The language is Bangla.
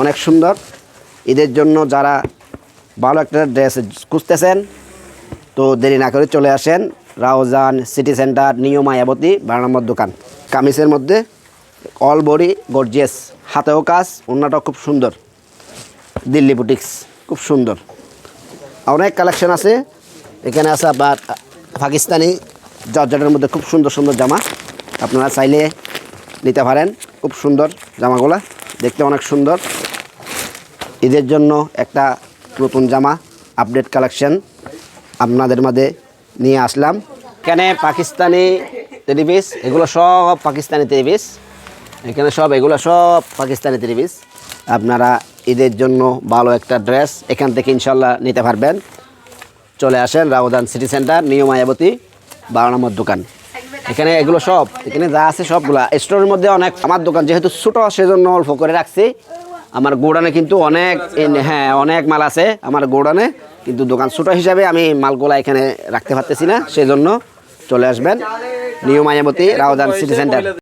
অনেক সুন্দর। ঈদের জন্য যারা ভালো একটা ড্রেস খুঁজতেছেন, তো দেরি না করে চলে আসেন। Raozan city centre, new Mayabati, বারো নম্বর দোকান। কামিজের মধ্যে অল বডি, গর্জিয়াস, হাতেও কাজ অন্যটাও খুব সুন্দর। দিল্লি বুটিক্স, খুব সুন্দর। অনেক কালেকশন আছে। এখানে আছে আপনার পাকিস্তানি জর্জেটের মধ্যে খুব সুন্দর সুন্দর জামা। আপনারা চাইলে নিতে পারেন, খুব সুন্দর জামাগুলা। দেখতে অনেক সুন্দর। ঈদের জন্য একটা নতুন জামা আপডেট কালেকশন আপনাদের মাঝে নিয়ে আসলাম। এখানে পাকিস্তানি টেলিভিস এগুলো সব পাকিস্তানি টেলিভিস এখানে সব, এগুলো সব পাকিস্তানি টেলিভিস আপনারা ঈদের জন্য ভালো একটা ড্রেস এখান থেকে ইনশাল্লাহ নিতে পারবেন। চলে আসেন Raozan city centre, new Mayabati, বারো নম্বর দোকান। এখানে এগুলো সব, এখানে যা আছে সবগুলা। স্টোরের মধ্যে অনেক, আমার দোকান যেহেতু ছোটো, সেজন্য অল্প করে রাখছি। আমার গোডানে কিন্তু অনেক হ্যাঁ অনেক মাল আছে আমার গোডানে কিন্তু দোকান ছোটো হিসাবে আমি মালগুলা এখানে রাখতে পারতেছি না, সেজন্য চলে আসবেন। New Mayabati Raozan city centre.